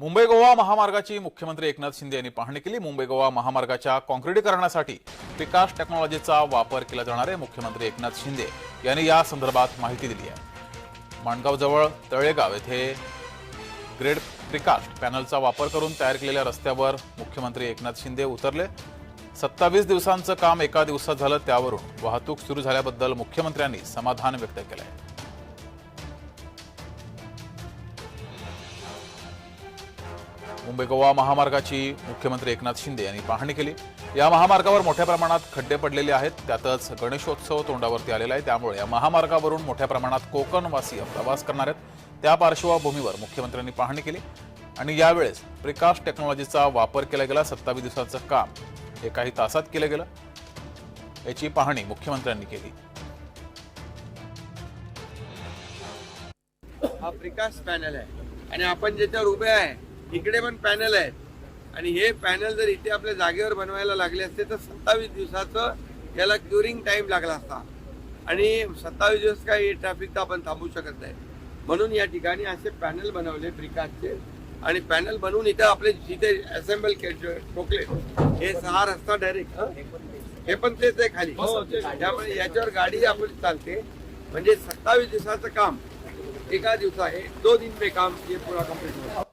मुंबई गोवा महामार्गाची मुख्यमंत्री एकनाथ शिंदे यांनी पाहणी केली. मुंबई गोवा महामार्गाच्या कॉन्क्रिटीकरणासाठी विकास टेक्नॉलॉजीचा वापर केला जाणार आहे मुख्यमंत्री एकनाथ शिंदे यांनी या संदर्भात माहिती दिली आहे. माणगावजवळ तळेगाव येथे ग्रेड प्रिकास्ट पॅनलचा वापर करून तयार केलेल्या रस्त्यावर मुख्यमंत्री एकनाथ शिंदे उतरले. सत्तावीस दिवसांचं काम एका दिवसात झालं त्यावरून वाहतूक सुरू झाल्याबद्दल मुख्यमंत्र्यांनी समाधान व्यक्त केलं आहे मुंबई गोवा महामार्गाची मुख्यमंत्री एकनाथ शिंदे यांनी पाहणी केली. या महामार्गावर मोठ्या प्रमाणात खड्डे पडलेले आहेत. त्यातच गणेशोत्सव तोंडावरती आलेला आहे. त्यामुळे या महामार्गावरून मोठ्या प्रमाणात कोकणवासीय प्रवास करणार आहेत. त्या पार्श्वभूमीवर मुख्यमंत्र्यांनी पाहणी केली. आणि यावेळेस प्रिकास्ट टेक्नॉलॉजीचा वापर केला गेला. सत्तावीस दिवसाचं काम हे काही तासात केलं गेलं. याची पाहणी मुख्यमंत्र्यांनी केली. हा प्रकाश पॅनल आहे. आणि आपण ज्याच्यावर उभे आहे इकडे पण पॅनल आहेत आणि हे पॅनल जर इथे आपल्या जागेवर बनवायला लागले असते तर सत्तावीस दिवसाचं याला क्युरिंग टाइम लागला असता. आणि सत्तावीस दिवस काही ट्रॅफिक तर आपण थांबू शकत नाही. म्हणून या ठिकाणी असे पॅनल बनवले प्रिकाशचे आणि पॅनल बनवून इथं आपले जिथे असेंबल ठोकले हे सहा रस्ता डायरेक्ट हे? पण तेच आहे खाली. त्यामुळे याच्यावर गाडी आपली चालते. म्हणजे सत्तावीस दिवसाचं काम एका दिवसा है दो दिन में काम ये पूरा कंप्लीट